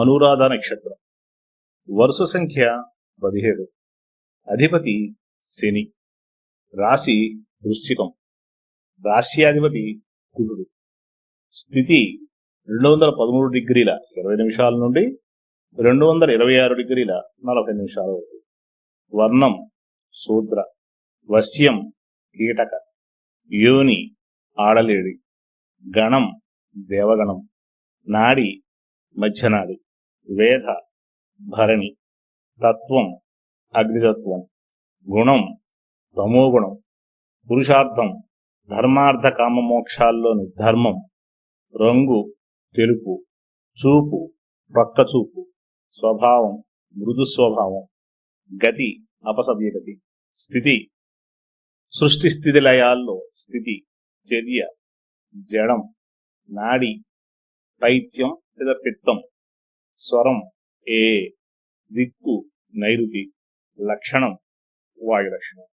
అనురాధ నక్షత్రం. వరుస సంఖ్య పదిహేడు. అధిపతి శని. రాశి వృశ్చికం. రాశ్యాధిపతి కుజుడు. స్థితి రెండు వందల పదమూడు డిగ్రీల ఇరవై నిమిషాల నుండి రెండు వందల ఇరవై ఆరు డిగ్రీల నలభై నిమిషాల వరకు. వర్ణం శూద్ర. వశ్యం కీటక. యోని ఆడలేడి. గణం దేవగణం. నాడి మధ్యనాడి. వేద భరణి తత్వం అగ్నితత్వం గుణం తమోగుణం పురుషార్థం ధర్మార్థ కామమోక్షాల్లోని ధర్మం రంగు తెలుపు చూపు ప్రక్కచూపు చూపు స్వభావం మృదు స్వభావం గతి అపసవ్యగతి స్థితి సృష్టి స్థితి లయాల్లో స్థితి చర్య జడం నాడి పైత్యం లేదా పిత్తం. స్వరం ఏ దిక్కు నైరుతి లక్షణం వాయు లక్షణం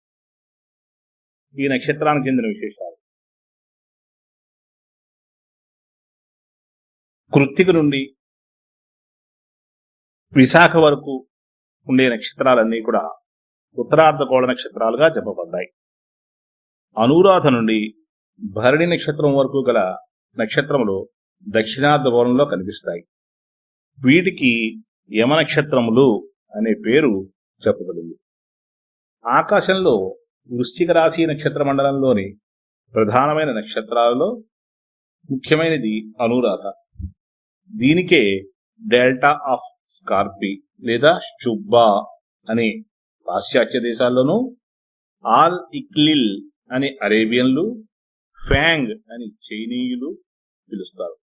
ఈ నక్షత్రానికి చెందిన విశేషాలు. కృత్తిక నుండి విశాఖ వరకు ఉండే నక్షత్రాలన్నీ కూడా ఉత్తరార్ధగోళ నక్షత్రాలుగా చెప్పబడ్డాయి. అనురాధ నుండి భరణి నక్షత్రం వరకు గల నక్షత్రములు దక్షిణార్ధ గోళంలో కనిపిస్తాయి. వీటికి యమ నక్షత్రములు అనే పేరు చెప్పబడింది. ఆకాశంలో వృశ్చిక రాశి నక్షత్ర మండలంలోని ప్రధానమైన నక్షత్రాలలో ముఖ్యమైనది అనురాధ. దీనికే డెల్టా ఆఫ్ స్కార్పి లేదా షుబ్బా అనే పాశ్చాత్య దేశాల్లోనూ ఆల్ ఇక్లిల్ అని అరేబియన్లు ఫ్యాంగ్ అని చైనీయులు పిలుస్తారు.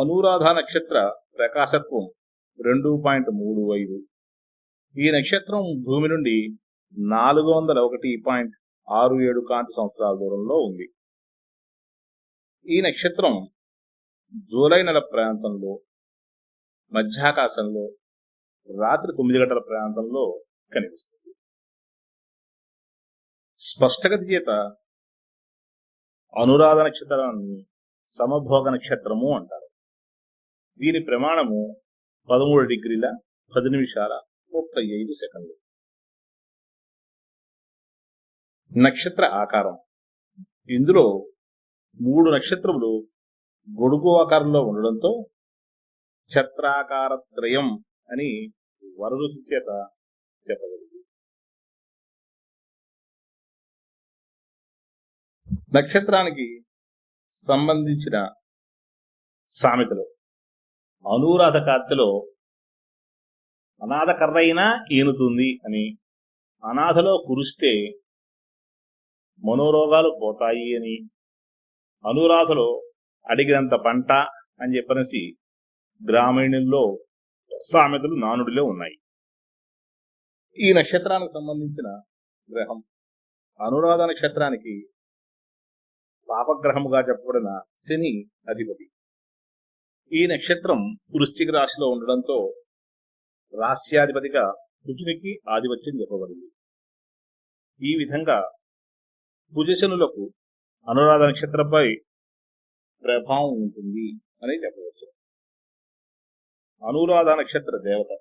అనురాధ నక్షత్ర ప్రకాశత్వం రెండు పాయింట్ మూడు ఐదు. ఈ నక్షత్రం భూమి నుండి నాలుగు వందల ఒకటి పాయింట్ ఆరు ఏడు కాంతి సంవత్సరాల దూరంలో ఉంది. ఈ నక్షత్రం జూలై నెల ప్రాంతంలో మధ్యాకాశంలో రాత్రి తొమ్మిది గంటల ప్రాంతంలో కనిపిస్తుంది. స్పష్టగతి చేత అనురాధ నక్షత్రాన్ని సమభోగ నక్షత్రము అంటారు. దీని ప్రమాణము పదమూడు డిగ్రీల పది నిమిషాల ముప్పై ఐదు సెకండ్లు. నక్షత్ర ఆకారం. ఇందులో మూడు నక్షత్రములు గొడుగు ఆకారంలో ఉండడంతో ఛత్రాకార త్రయం అని వరరుచి చేత చెప్పగలదు నక్షత్రానికి సంబంధించిన సామెతలు. అనురాధ కార్తెలో అనాథ కర్రైనా ఈనుతుంది అని అనాథలో కురిస్తే మనోరోగాలు పోతాయి అని అనురాధలో అడిగినంత పంట అని చెప్పనేసి గ్రామీణుల్లో సామెతలు నానుడిలో ఉన్నాయి. ఈ నక్షత్రానికి సంబంధించిన గ్రహం అనురాధ నక్షత్రానికి పాపగ్రహముగా చెప్పబడిన శని అధిపతి. ఈ నక్షత్రం వృశ్చిక రాశిలో ఉండడంతో రాస్యాధిపతిగా కుజునికి ఆధిపత్యం చెప్పబడింది. ఈ విధంగా కుజశనులకు అనురాధ నక్షత్రంపై ప్రభావం ఉంటుంది అని చెప్పవచ్చు. అనురాధ నక్షత్ర దేవత.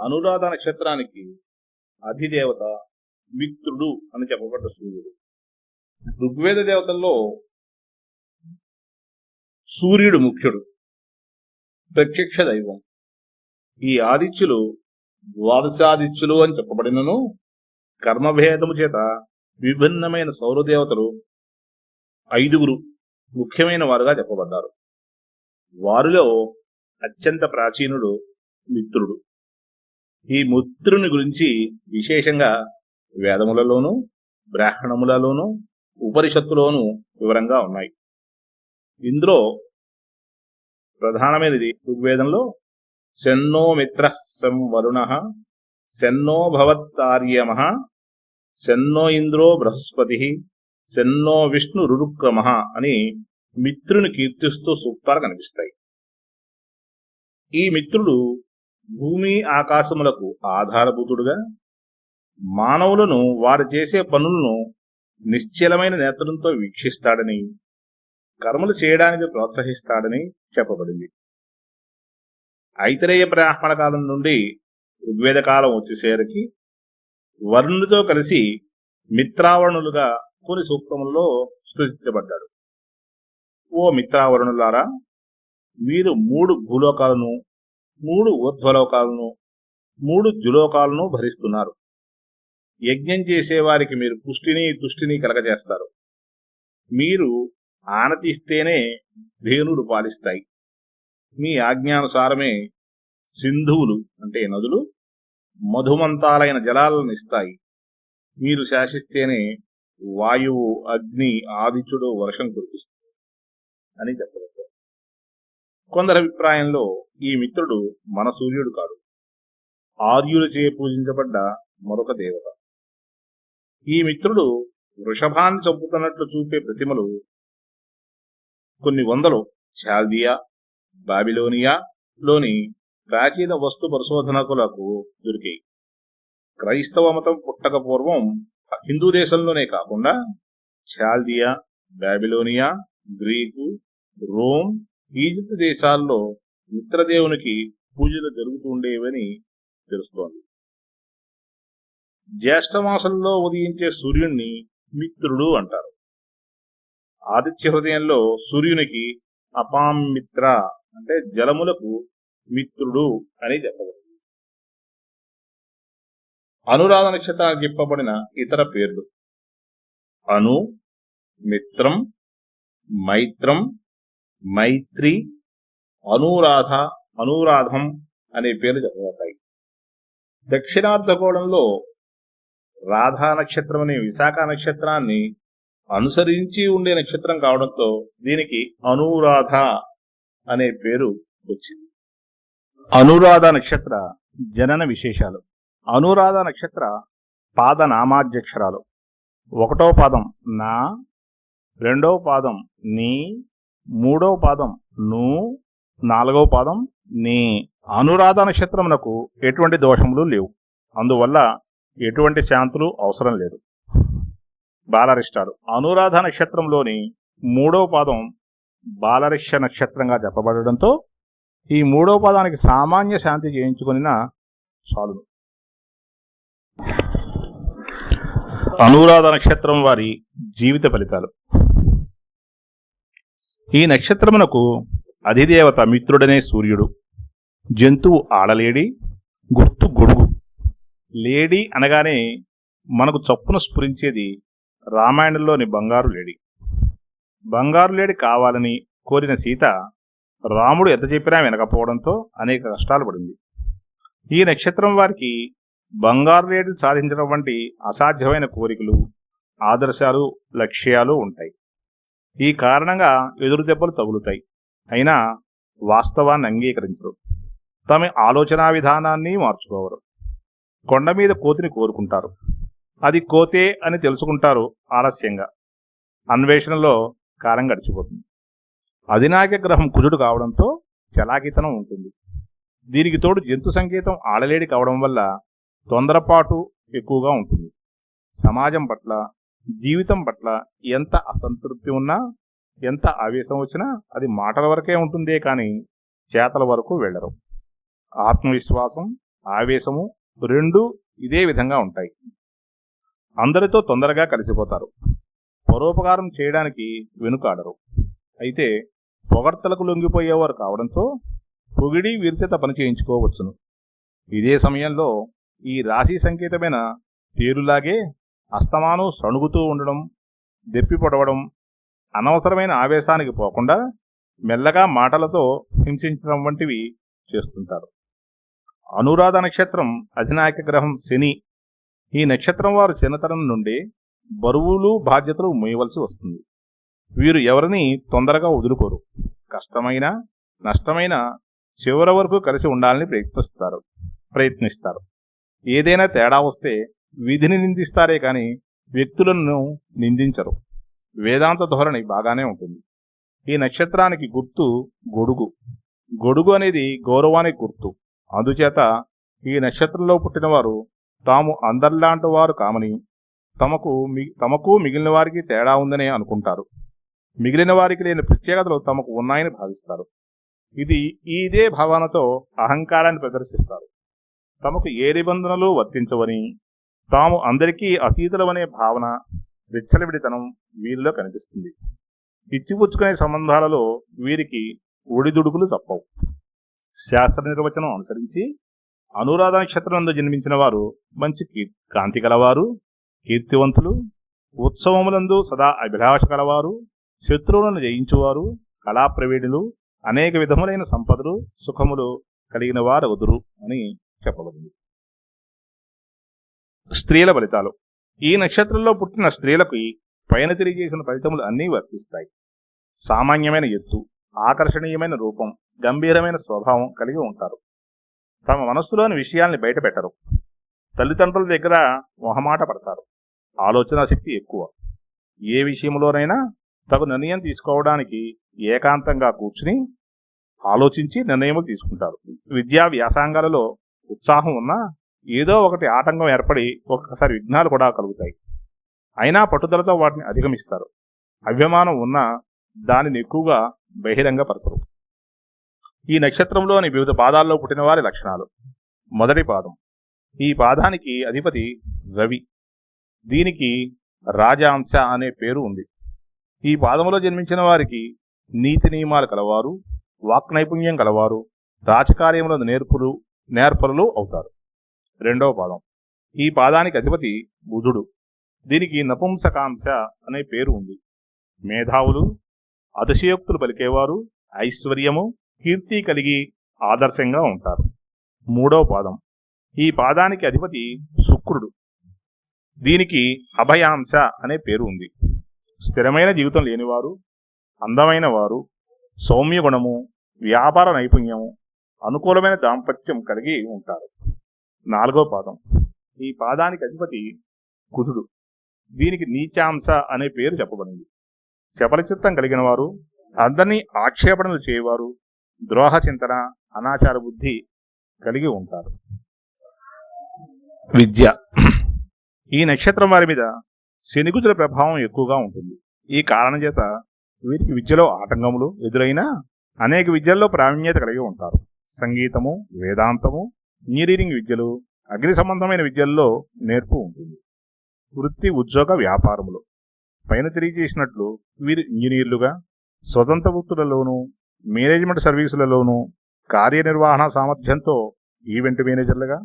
అనురాధ నక్షత్రానికి అధిదేవత మిత్రుడు అని చెప్పబడ్డ సూర్యుడు. ఋగ్వేద దేవతల్లో సూర్యుడు ముఖ్యుడు. ప్రత్యక్ష దైవం. ఈ ఆదిత్యులు ద్వాదశాదిత్యులు అని చెప్పబడినను కర్మభేదము చేత విభిన్నమైన సౌరదేవతలు ఐదుగురు ముఖ్యమైన వారుగా చెప్పబడ్డారు. వారిలో అత్యంత ప్రాచీనుడు మిత్రుడు. ఈ మిత్రుని గురించి విశేషంగా వేదములలోనూ బ్రాహ్మణములలోనూ ఉపనిషత్తులోనూ వివరంగా ఉన్నాయి. ఇందులో ప్రధానమైనది ఋగ్వేదంలో శన్నో మిత్ర వరుణ శన్నో భవత్తార్యమ శన్నో ఇంద్రో బృహస్పతి శన్నో విష్ణు రురుక్రమ అని మిత్రుని కీర్తిస్తూ సూక్తాలు కనిపిస్తాయి. ఈ మిత్రుడు భూమి ఆకాశములకు ఆధారభూతుడుగా మానవులను వారు చేసే పనులను నిశ్చలమైన నేత్రంతో వీక్షిస్తాడని కర్మలు చేయడానికి ప్రోత్సహిస్తాడని చెప్పబడింది. ఐతరేయ బ్రాహ్మణ కాలం నుండి ఋగ్వేద కాలం వచ్చేసరికి వరుణుడితో కలిసి మిత్రావరుణులుగా కొన్ని సూక్తములలో స్థుతించబడ్డాడు ఓ మిత్రావరుణులారా మీరు మూడు భూలోకాలను మూడు ఊర్ధ్వలోకాలను మూడు జులోకాలను భరిస్తున్నారు. యజ్ఞం చేసేవారికి మీరు పుష్టిని తుష్టిని కలగజేస్తారు. మీరు ఆనతిస్తేనే ధేనులు పాలిస్తాయి. మీ ఆజ్ఞానుసారమే సింధువులు అంటే నదులు మధుమంతాలైన జలాలను ఇస్తాయి. మీరు శాసిస్తేనే వాయువు అగ్ని ఆదిత్యుడు వర్షం కురిపిస్తుంది అని చెప్పవచ్చు కొందరి అభిప్రాయంలో ఈ మిత్రుడు మన సూర్యుడు కాడు. ఆర్యులచే పూజించబడ్డ మరొక దేవత. ఈ మిత్రుడు వృషభాన్ని చంపుతున్నట్లు చూపే ప్రతిమలు కొన్ని వందలు. ఛాల్దియా బాబిలోనియా లోని ప్రాచీన వస్తు పరిశోధనకులకు దొరికాయి. క్రైస్తవ మతం పుట్టక పూర్వం హిందూ దేశంలోనే కాకుండా Chaldea Babylonia Greek Rome Egypt దేశాల్లో మిత్రదేవునికి పూజలు జరుగుతుండేవని తెలుస్తోంది. జ్యేష్ఠమాసంలో ఉదయించే సూర్యుణ్ణి మిత్రుడు అంటారు. ఆదిత్య హృదయంలో సూర్యునికి అపామిత్ర అంటే జలములకు మిత్రుడు అని చెప్పబడింది. అనురాధ నక్షత్రానికి చెప్పబడిన ఇతర పేర్లు. అను మిత్రం మైత్రం మైత్రి అనురాధ అనురాధం అనే పేర్లు చెప్పబడతాయి. దక్షిణార్ధగోళంలో రాధా నక్షత్రం అనే విశాఖ నక్షత్రాన్ని అనుసరించి ఉండే నక్షత్రం కావడంతో దీనికి అనురాధ అనే పేరు వచ్చింది. అనురాధ నక్షత్ర జనన విశేషాలు. అనురాధ నక్షత్ర పాద నామాధ్యక్షరాలు ఒకటో పాదం నా రెండవ పాదం నీ మూడవ పాదం ను నాలుగవ పాదం నీ. అనురాధ నక్షత్రమునకు ఎటువంటి దోషములు లేవు. అందువల్ల ఎటువంటి శాంతులు అవసరం లేదు. బాలరిష్టాలు. అనురాధ నక్షత్రంలోని మూడవ పాదం బాలరిష్ట నక్షత్రంగా చెప్పబడడంతో ఈ మూడవ పాదానికి సామాన్య శాంతి చేయించుకునిన చాలును అనురాధ నక్షత్రం వారి జీవిత ఫలితాలు. ఈ నక్షత్రమునకు అధిదేవత మిత్రుడనే సూర్యుడు. జంతువు ఆడలేడి గుర్తు గొడుగు. లేడీ అనగానే మనకు చప్పున స్ఫురించేది రామాయణంలోని బంగారు లేడి. బంగారు లేడి కావాలని కోరిన సీత రాముడు ఎంత చెప్పినా వినకపోవడంతో అనేక కష్టాలు పడింది. ఈ నక్షత్రం వారికి బంగారు లేడిని సాధించడం వంటి అసాధ్యమైన కోరికలు ఆదర్శాలు లక్ష్యాలు ఉంటాయి. ఈ కారణంగా ఎదురు దెబ్బలు తగులుతాయి. అయినా వాస్తవాన్ని అంగీకరించరు. తమ ఆలోచనా విధానాన్ని మార్చుకోవరు. కొండ మీద కోతిని కోరుకుంటారు. అది కోతే అని తెలుసుకుంటారు ఆలస్యంగా. అన్వేషణలో కాలం గడిచిపోతుంది. అధినాయక గ్రహం కుజుడు కావడంతో చలాకితనం ఉంటుంది. దీనికి తోడు జంతు సంకేతం ఆడలేడి కావడం వల్ల తొందరపాటు ఎక్కువగా ఉంటుంది. సమాజం పట్ల జీవితం పట్ల ఎంత అసంతృప్తి ఉన్నా ఎంత ఆవేశం వచ్చినా అది మాటల వరకే ఉంటుందే కానీ చేతల వరకు వెళ్ళరు. ఆత్మవిశ్వాసం ఆవేశము రెండు ఇదే విధంగా ఉంటాయి. అందరితో తొందరగా కలిసిపోతారు. పరోపకారం చేయడానికి వెనుకాడరు. అయితే పొగడ్తలకు లొంగిపోయేవారు కావడంతో పొగిడి వీరిచేత పని చేయించుకోవచ్చును. ఇదే సమయంలో ఈ రాశి సంకేతమైన పేరులాగే అస్తమానం సణుగుతూ ఉండడం దెప్పి పొడవడం అనవసరమైన ఆవేశానికి పోకుండా మెల్లగా మాటలతో హింసించడం వంటివి చేస్తుంటారు. అనురాధ నక్షత్రం అధినాయక గ్రహం శని ఈ నక్షత్రం వారు చిన్నతనం నుండి బరువులు బాధ్యతలు మోయవలసి వస్తుంది. వీరు ఎవరిని తొందరగా వదులుకోరు. కష్టమైన నష్టమైన చివరి వరకు కలిసి ఉండాలని ప్రయత్నిస్తారు ప్రయత్నిస్తారు. ఏదైనా తేడా వస్తే విధిని నిందిస్తారే కానీ వ్యక్తులను నిందించరు. వేదాంత ధోరణి బాగానే ఉంటుంది. ఈ నక్షత్రానికి గుర్తు గొడుగు. గొడుగు అనేది గౌరవానికి గుర్తు. అందుచేత ఈ నక్షత్రంలో పుట్టినవారు తాము అందరిలాంటి వారు కామని తమకు మి తమకు మిగిలిన వారికి తేడా ఉందని అనుకుంటారు. మిగిలిన వారికి లేని ప్రత్యేకతలు తమకు ఉన్నాయని భావిస్తారు. ఇది ఇదే భావనతో అహంకారాన్ని ప్రదర్శిస్తారు. తమకు ఏ నిబంధనలు వర్తించవని తాము అందరికీ అతీతులమనే భావన విచ్చలవిడితనం వీరిలో కనిపిస్తుంది. ఇచ్చిపుచ్చుకునే సంబంధాలలో వీరికి ఒడిదుడుకులు తప్పవు. శాస్త్ర నిర్వచనం అనుసరించి అనురాధ నక్షత్రంలో జన్మించిన వారు మంచి కాంతి కలవారు కీర్తివంతులు ఉత్సవములందు సదా అభిలాష కలవారు శత్రువులను జయించువారు కళాప్రవీణులు అనేక విధములైన సంపదలు సుఖములు కలిగిన వారు అని చెప్పబడింది. స్త్రీల ఫలితాలు. ఈ నక్షత్రంలో పుట్టిన స్త్రీలకు పైన తెలియజేసిన ఫలితములు అన్నీ వర్తిస్తాయి. సామాన్యమైన ఎత్తు ఆకర్షణీయమైన రూపం గంభీరమైన స్వభావం కలిగి ఉంటారు. తమ మనస్సులోని విషయాల్ని బయటపెట్టరు. తల్లిదండ్రుల దగ్గర మొహమాట పడతారు. ఆలోచన శక్తి ఎక్కువ. ఏ విషయంలోనైనా తగు నిర్ణయం తీసుకోవడానికి ఏకాంతంగా కూర్చుని ఆలోచించి నిర్ణయములు తీసుకుంటారు. విద్యా వ్యాసంగాలలో ఉత్సాహం ఉన్నా ఏదో ఒకటి ఆటంకం ఏర్పడి ఒక్కొక్కసారి విఘ్నాలు కూడా కలుగుతాయి. అయినా పట్టుదలతో వాటిని అధిగమిస్తారు. అభిమానం ఉన్నా దానిని ఎక్కువగా బహిరంగపరచరు. ఈ నక్షత్రంలోని వివిధ పాదాల్లో పుట్టిన వారి లక్షణాలు. మొదటి పాదం. ఈ పాదానికి అధిపతి రవి. దీనికి రాజాంశ అనే పేరు ఉంది. ఈ పాదంలో జన్మించిన వారికి నీతి నియమాలు కలవారు వాక్ నైపుణ్యం కలవారు రాజకార్యంలో నేర్పులు నేర్పరులు అవుతారు. రెండవ పాదం. ఈ పాదానికి అధిపతి బుధుడు. దీనికి నపుంసకాంశ అనే పేరు ఉంది. మేధావులు అతిశయోక్తులు పలికేవారు ఐశ్వర్యము కీర్తి కలిగి ఆదర్శంగా ఉంటారు. మూడవ పాదం. ఈ పాదానికి అధిపతి శుక్రుడు. దీనికి అభయాంశ అనే పేరు ఉంది. స్థిరమైన జీవితం లేనివారు అందమైన వారు సౌమ్య గుణము వ్యాపార నైపుణ్యము అనుకూలమైన దాంపత్యం కలిగి ఉంటారు. నాలుగో పాదం. ఈ పాదానికి అధిపతి కుజుడు. దీనికి నీచాంశ అనే పేరు చెప్పబడింది. చపలచిత్తం కలిగిన వారు అందరినీ ఆక్షేపణలు చేయవారు ద్రోహ చింతన అనాచార బుద్ధి కలిగి ఉంటారు. విద్య. ఈ నక్షత్రం వారి మీద శనిగుజుల ప్రభావం ఎక్కువగా ఉంటుంది. ఈ కారణం చేత వీరికి విద్యలో ఆటంకములు ఎదురైనా అనేక విద్యల్లో ప్రావీణ్యత కలిగి ఉంటారు. సంగీతము వేదాంతము ఇంజనీరింగ్ విద్యలు అగ్ని సంబంధమైన విద్యల్లో నేర్పు ఉంటుంది. వృత్తి ఉద్యోగ వ్యాపారములు. పైన తెలియజేసినట్లు వీరు ఇంజనీర్లుగా స్వతంత్ర వృత్తులలోనూ మేనేజ్మెంట్ సర్వీసులలోనూ కార్యనిర్వహణ సామర్థ్యంతో ఈవెంట్ మేనేజర్లుగా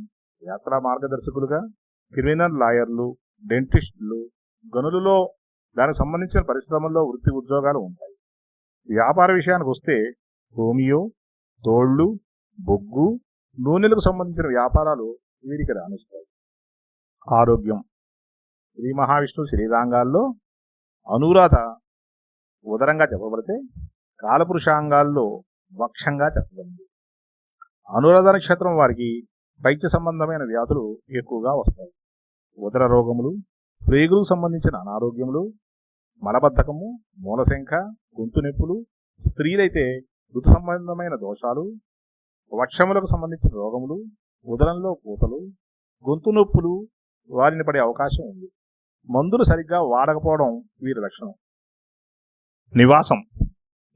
యాత్రా మార్గదర్శకులుగా క్రిమినల్ లాయర్లు డెంటిస్టులు గనులలో దానికి సంబంధించిన పరిశ్రమల్లో వృత్తి ఉద్యోగాలు ఉంటాయి. వ్యాపార విషయానికి వస్తే హోమియో తోళ్ళు బొగ్గు నూనెలకు సంబంధించిన వ్యాపారాలు వీరికి రాణిస్తాయి. ఆరోగ్యం. శ్రీ మహావిష్ణు శ్రీరాంగాల్లో అనురాధ ఉదరంగా చెప్పబడితే కాలపురుషాంగాల్లో వక్షంగా చెప్పబడింది. అనురాధ నక్షత్రం వారికి పైత్య సంబంధమైన వ్యాధులు ఎక్కువగా వస్తాయి. ఉదర రోగములు ప్రేగులకు సంబంధించిన అనారోగ్యములు మలబద్ధకము మూలశంఖ గొంతు నొప్పులు స్త్రీలైతే ఋతు సంబంధమైన దోషాలు వక్షములకు సంబంధించిన రోగములు ఉదరంలో పూతలు గొంతు నొప్పులు వారిని పడే అవకాశం ఉంది. మందులు సరిగ్గా వాడకపోవడం వీరి లక్షణం. నివాసం.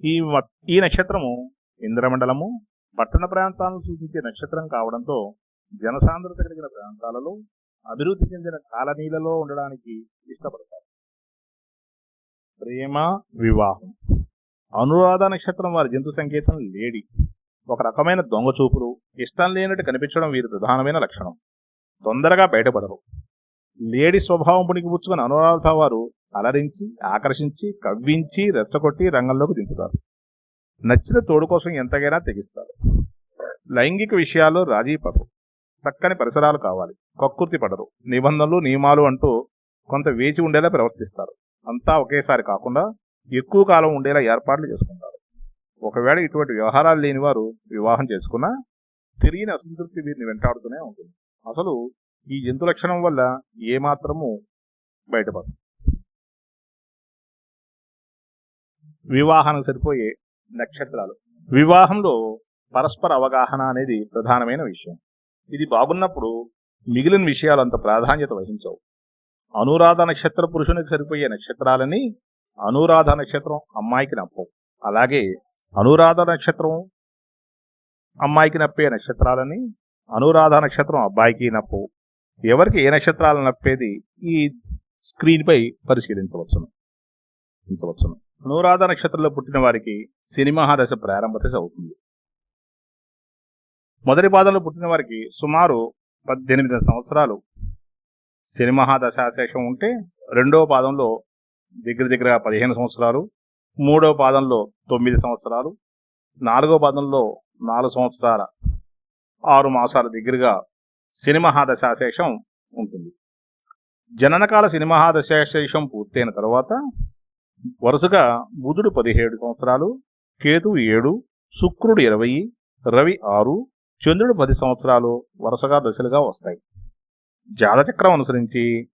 ఈ ఈ నక్షత్రము ఇంద్రమండలము పట్టణ ప్రాంతాలను సూచించే నక్షత్రం కావడంతో జనసాంద్రత కలిగిన ప్రాంతాలలో అభివృద్ధి చెందిన కాలనీలలో ఉండడానికి ఇష్టపడతారు. ప్రేమ వివాహం. అనురాధ నక్షత్రం వారి జంతు సంకేతం లేడి. ఒక రకమైన దొంగ చూపులు ఇష్టం లేనట్టు కనిపించడం వీరి ప్రధానమైన లక్షణం. తొందరగా బయటపడరు. లేడీ స్వభావం పుణికిపుచ్చుకుని అనురాధ వారు అలరించి ఆకర్షించి కవ్వించి రెచ్చగొట్టి రంగంలోకి దింపుతారు. నచ్చిన తోడు కోసం ఎంతగైనా తెగిస్తారు. లైంగిక విషయాల్లో రాజీ పడరు. చక్కని పరిసరాలు కావాలి. కక్కుర్తి పడరు. నిబంధనలు నియమాలు అంటూ కొంత వేచి ఉండేలా ప్రవర్తిస్తారు. అంతా ఒకేసారి కాకుండా ఎక్కువ కాలం ఉండేలా ఏర్పాట్లు చేసుకుంటారు. ఒకవేళ ఇటువంటి వ్యవహారాలు లేని వారు వివాహం చేసుకున్నా తిరిగిన అసంతృప్తి వీరిని వెంటాడుతూనే ఉంటుంది. అసలు ఈ జంతు లక్షణం వల్ల ఏమాత్రము బయటపడదు. వివాహానికి సరిపోయే నక్షత్రాలు. వివాహంలో పరస్పర అవగాహన అనేది ప్రధానమైన విషయం. ఇది బాగున్నప్పుడు మిగిలిన విషయాలు అంత ప్రాధాన్యత వహించవు. అనురాధ నక్షత్ర పురుషునికి సరిపోయే నక్షత్రాలని అనురాధ నక్షత్రం అమ్మాయికి నప్పవు. అలాగే అనురాధ నక్షత్రం అమ్మాయికి నప్పే నక్షత్రాలని అనురాధ నక్షత్రం అబ్బాయికి నప్పు ఎవరికి ఏ నక్షత్రాలు నప్పేది ఈ స్క్రీన్పై పరిశీలించవచ్చును. ఉంచవచ్చును. అనురాధ నక్షత్రంలో పుట్టిన వారికి సినిమా దశ ప్రారంభ దశ అవుతుంది. మొదటి పాదంలో పుట్టిన వారికి సుమారు పద్దెనిమిది సంవత్సరాలు సినిమా మహాదశాశేషం ఉంటే రెండవ పాదంలో దగ్గర దగ్గర పదిహేను సంవత్సరాలు మూడవ పాదంలో తొమ్మిది సంవత్సరాలు నాలుగవ పాదంలో నాలుగు సంవత్సరాల ఆరు మాసాల దగ్గరగా శనిమహాదశాశేషం ఉంటుంది. జననకాల శనిమహాదశాశేషం పూర్తయిన తర్వాత వరుసగా బుధుడు పదిహేడు సంవత్సరాలు కేతువు ఏడు శుక్రుడు ఇరవై రవి ఆరు చంద్రుడు పది సంవత్సరాలు వరుసగా దశలుగా వస్తాయి. జాతచక్రం అనుసరించి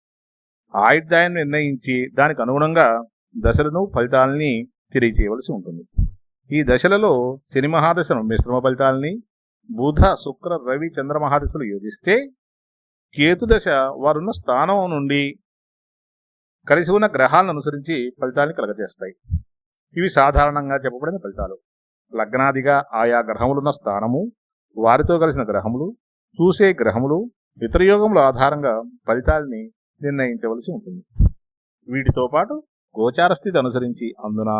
ఆయుర్దాయం నిర్ణయించి దానికి అనుగుణంగా దశలను ఫలితాలని తెలియచేయవలసి ఉంటుంది. ఈ దశలలో శని మహాదశను మిశ్రమ ఫలితాలని బుధ శుక్ర రవి చంద్రమహాదశలు యోగిస్తే యోజిస్తే దశ వారున్న స్థానం నుండి కలిసి ఉన్న గ్రహాలను అనుసరించి ఫలితాన్ని కలగజేస్తాయి. ఇవి సాధారణంగా చెప్పబడిన ఫలితాలు. లగ్నాదిగా ఆయా గ్రహములున్న స్థానము వారితో కలిసిన గ్రహములు చూసే గ్రహములు ఇతర యోగముల ఆధారంగా ఫలితాల్ని నిర్ణయించవలసి ఉంటుంది. వీటితో పాటు గోచార స్థితి అనుసరించి అందున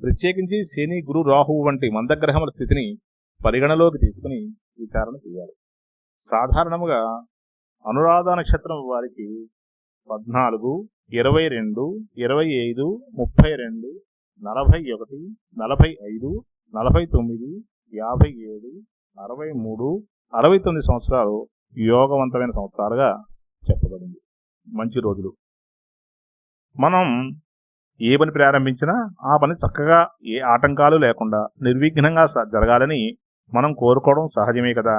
ప్రత్యేకించి శని గురు రాహువు వంటి మందగ్రహముల స్థితిని పరిగణలోకి తీసుకుని విచారణ చేయాలి. సాధారణముగా అనురాధ నక్షత్రం వారికి పద్నాలుగు ఇరవై రెండు ఇరవై ఐదు ముప్పై రెండు నలభై ఒకటి నలభై ఐదు నలభై తొమ్మిది యాభై ఏడు అరవై మూడు అరవై తొమ్మిది సంవత్సరాలు యోగవంతమైన సంవత్సరాలుగా చెప్పబడింది. మంచి రోజులు. మనం ఏ పని ప్రారంభించినా ఆ పని చక్కగా ఏ ఆటంకాలు లేకుండా నిర్విఘ్నంగా జరగాలని మనం కోరుకోవడం సహజమే కదా?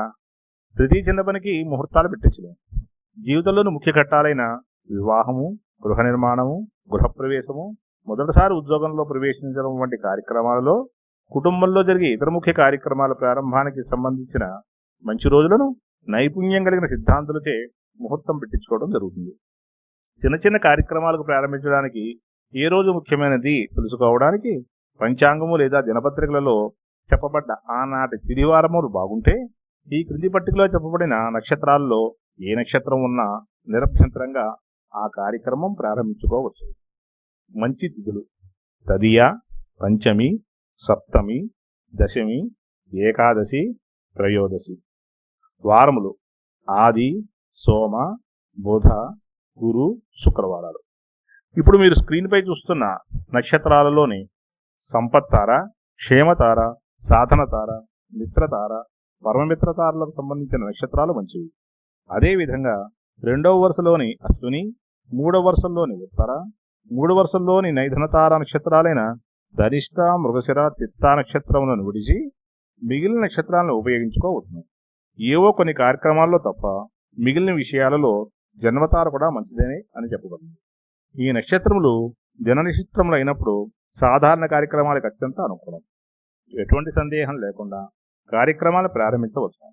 ప్రతి చిన్న పనికి ముహూర్తాలు పెట్టించలేం జీవితంలోని ముఖ్య ఘట్టాలైన వివాహము గృహ నిర్మాణము గృహప్రవేశము మొదటిసారి ఉద్యోగంలో ప్రవేశించడం వంటి కార్యక్రమాలలో కుటుంబంలో జరిగే ఇతర ముఖ్య కార్యక్రమాల ప్రారంభానికి సంబంధించిన మంచి రోజులను నైపుణ్యం కలిగిన సిద్ధాంతులచే ముహూర్తం పెట్టించుకోవడం జరుగుతుంది. చిన్న చిన్న కార్యక్రమాలకు ప్రారంభించడానికి ఏ రోజు ముఖ్యమైనది తెలుసుకోవడానికి పంచాంగము లేదా దినపత్రికలలో చెప్పబడ్డ ఆనాటి తిదివారములు బాగుంటే ఈ క్రింది పట్టికలో చెప్పబడిన నక్షత్రాల్లో ఏ నక్షత్రం ఉన్నా నిరభ్యంతరంగా ఆ కార్యక్రమం ప్రారంభించుకోవచ్చు. మంచి తిథులు. తదియ పంచమి సప్తమి దశమి ఏకాదశి త్రయోదశి. వారములు ఆది సోమ బుధ గురు శుక్రవారాలు. ఇప్పుడు మీరు స్క్రీన్పై చూస్తున్న నక్షత్రాలలోని సంపత్తార క్షేమతార సాధనతార మిత్రతార పరమమిత్రతారలకు సంబంధించిన నక్షత్రాలు మంచివి. అదేవిధంగా రెండవ వరుసలోని అశ్విని మూడవ వరుసల్లోని ఉత్తర మూడు వరుసల్లోని నైధనతార నక్షత్రాలైన ధనిష్ట మృగశిర చిత్తా నక్షత్రములను విడిచి మిగిలిన నక్షత్రాలను ఉపయోగించుకోవచ్చును. ఏవో కొన్ని కార్యక్రమాల్లో తప్ప మిగిలిన విషయాలలో జన్మతార కూడా మంచిదేనే అని చెప్పబడింది. ఈ నక్షత్రములు జన నక్షత్రములు అయినప్పుడు సాధారణ కార్యక్రమాలకు అత్యంత అనుకూలం. ఎటువంటి సందేహం లేకుండా కార్యక్రమాలు ప్రారంభించవచ్చు.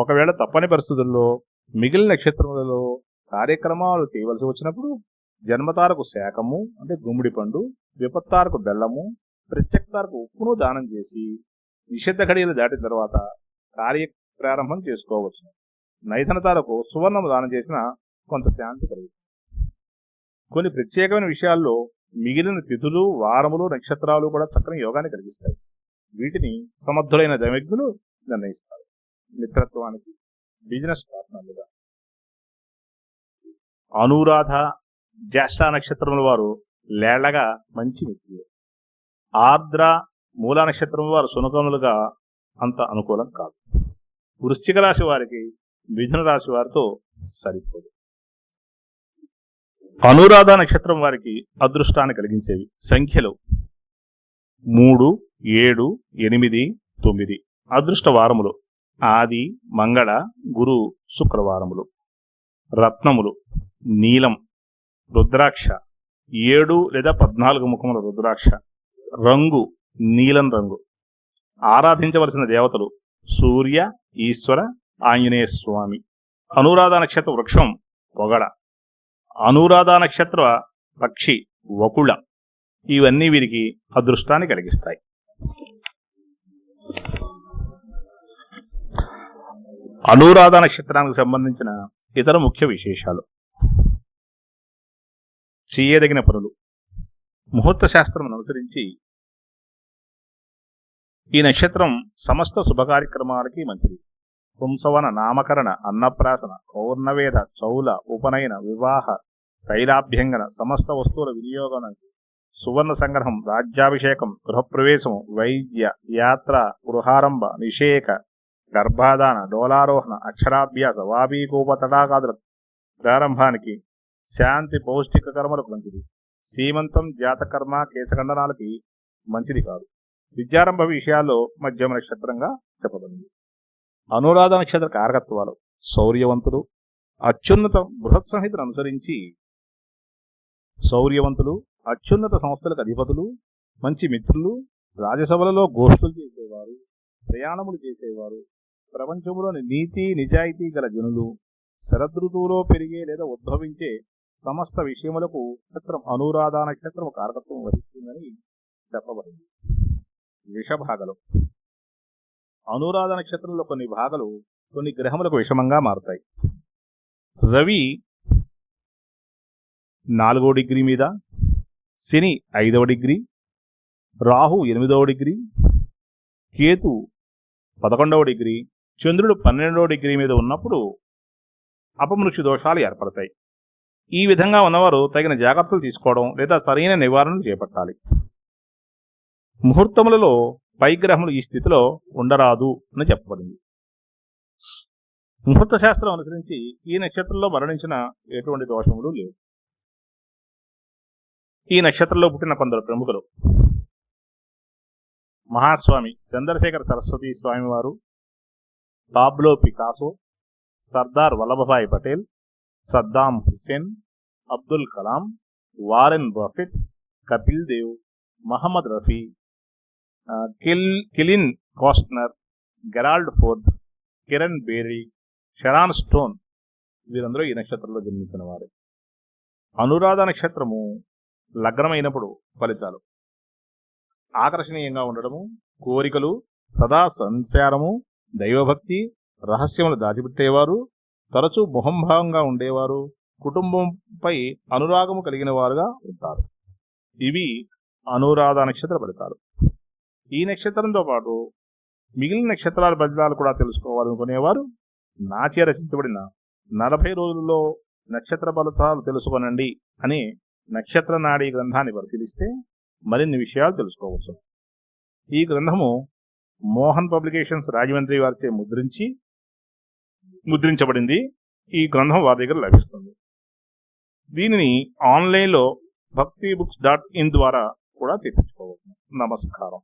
ఒకవేళ తప్పని పరిస్థితుల్లో మిగిలిన నక్షత్రములలో కార్యక్రమాలు చేయవలసి వచ్చినప్పుడు జన్మతారకు శాకము అంటే గుమ్మిడి పండు విపత్తారకు బెల్లము ప్రత్యక్తారకు ఉప్పును దానం చేసి నిషిద్ధ ఘడియలు దాటిన తర్వాత కార్య ప్రారంభం చేసుకోవచ్చు. నైధనతారకు సువర్ణము దానం చేసిన కొంత శాంతి కలుగుతుంది. కొన్ని ప్రత్యేకమైన విషయాల్లో మిగిలిన తిథులు వారములు నక్షత్రాలు కూడా చక్కని యోగాన్ని కలిగిస్తాయి. వీటిని సమర్థులైన దైవజ్ఞులు నిర్ణయిస్తారు. మిత్రత్వానికి బిజినెస్ పార్ట్నర్లుగా అనురాధ జ్యేష్ఠ నక్షత్రముల వారు లేళ్ళగా మంచి మిత్రులు ఆర్ద్ర మూల నక్షత్రం వారు సునకములుగా అంత అనుకూలం కాదు. వృశ్చిక రాశి వారికి మిథున రాశి వారితో సరిపోదు. అనురాధ నక్షత్రం వారికి అదృష్టాన్ని కలిగించేవి సంఖ్యలు మూడు ఏడు ఎనిమిది తొమ్మిది. అదృష్ట వారములు ఆది మంగళ గురు శుక్రవారములు. రత్నములు. నీలం. రుద్రాక్ష. ఏడు లేదా పద్నాలుగు ముఖముల రుద్రాక్ష. రంగు. నీలం రంగు. ఆరాధించవలసిన దేవతలు సూర్య ఈశ్వర ఆంజనేయ స్వామి. అనురాధ నక్షత్ర వృక్షం పొగడ. అనురాధ నక్షత్ర పక్షి వకుళ. ఇవన్నీ వీరికి అదృష్టాన్ని కలిగిస్తాయి. అనురాధ నక్షత్రానికి సంబంధించిన ఇతర ముఖ్య విశేషాలు. చేయదగిన పనులు. ముహూర్త శాస్త్రం అనుసరించి ఈ నక్షత్రం సమస్త శుభ కార్యక్రమాలకి మంచిది. పుంసవన నామకరణ అన్నప్రాసన పౌర్ణవేద చౌల ఉపనయన వివాహ తైలాభ్యంగన సమస్త వస్తువుల వినియోగానికి సువర్ణ సంగ్రహం రాజ్యాభిషేకం గృహప్రవేశం వైద్య యాత్ర గృహారంభ నిషేక గర్భాధాన డోలారోహణ అక్షరాభ్యాస వాబీకూప తటాకాదుల ప్రారంభానికి శాంతి పౌష్టిక కర్మలకు మంచిది. సీమంతం జాతకర్మ కేశఖండనాలకి మంచిది కాదు. విద్యారంభ విషయాల్లో మధ్యమ నక్షత్రంగా చెప్పబడింది. అనురాధ నక్షత్ర కారకత్వాలు శౌర్యవంతులు అత్యున్నత బృహత్ సంహితను అనుసరించి శౌర్యవంతులు అత్యున్నత సంస్థలకు అధిపతులు మంచి మిత్రులు రాజసభలలో గోష్ఠులు చేసేవారు ప్రయాణములు చేసేవారు. ప్రపంచంలోని నీతి నిజాయితీ గల జనులు శరదృతువులో పెరిగే లేదా ఉద్భవించే సమస్త విషయములకు నక్షత్రం అనురాధ నక్షత్రం కారకత్వం వహిస్తుందని చెప్పబడింది. విషభాగలు అనురాధ నక్షత్రంలో కొన్ని భాగాలు కొన్ని గ్రహములకు విషమంగా మారుతాయి. రవి నాలుగో డిగ్రీ మీద శని ఐదవ డిగ్రీ రాహు ఎనిమిదవ డిగ్రీ కేతు పదకొండవ డిగ్రీ చంద్రుడు పన్నెండవ డిగ్రీ మీద ఉన్నప్పుడు అపమృత్యు దోషాలు ఏర్పడతాయి. ఈ విధంగా ఉన్నవారు తగిన జాగ్రత్తలు తీసుకోవడం లేదా సరైన నివారణలు చేపట్టాలి. ముహూర్తములలో పైగ్రహములు ఈ స్థితిలో ఉండరాదు అని చెప్పబడింది. ముహూర్త శాస్త్రం అనుసరించి ఈ నక్షత్రంలో మరణించిన ఎటువంటి దోషములు లేవు. ఈ నక్షత్రంలో పుట్టిన కొందరు ప్రముఖులు. మహాస్వామి చంద్రశేఖర సరస్వతి స్వామివారు Pablo Picasso Sardar Vallabhbhai Patel Saddam Hussein Abdul Kalam Warren Buffett Kapil Dev Mohammed Rafi kill కిలిన్ Costner Gerald Ford Kiran Bedi Sharon Stone వీరందరూ ఈ నక్షత్రంలో జన్మించిన వారు అనురాధ నక్షత్రము లగ్నమైనప్పుడు ఫలితాలు. ఆకర్షణీయంగా ఉండడము కోరికలు సదా సంచారము దైవభక్తి రహస్యములు దాచిపెట్టేవారు తరచూ మొహంభావంగా ఉండేవారు కుటుంబంపై అనురాగము కలిగిన వారుగా ఉంటారు. ఇవి అనురాధ నక్షత్ర ఫలితాలు. ఈ నక్షత్రంతో పాటు మిగిలిన నక్షత్రాల ఫలితాలు కూడా తెలుసుకోవాలనుకునేవారు నాచే రచించబడిన నలభై రోజుల్లో నక్షత్ర ఫలితాలు తెలుసుకోనండి అనే నక్షత్ర నాడీ గ్రంథాన్ని పరిశీలిస్తే మరిన్ని విషయాలు తెలుసుకోవచ్చు. ఈ గ్రంథము మోహన్ పబ్లికేషన్స్ రాజమండ్రి వారిచే ముద్రించి ముద్రించబడింది. ఈ గ్రంథం వారి దగ్గర లభిస్తుంది. దీనిని ఆన్లైన్లో భక్తి బుక్స్ డాట్ ఇన్ ద్వారా కూడా తెప్పించుకోవచ్చు. నమస్కారం.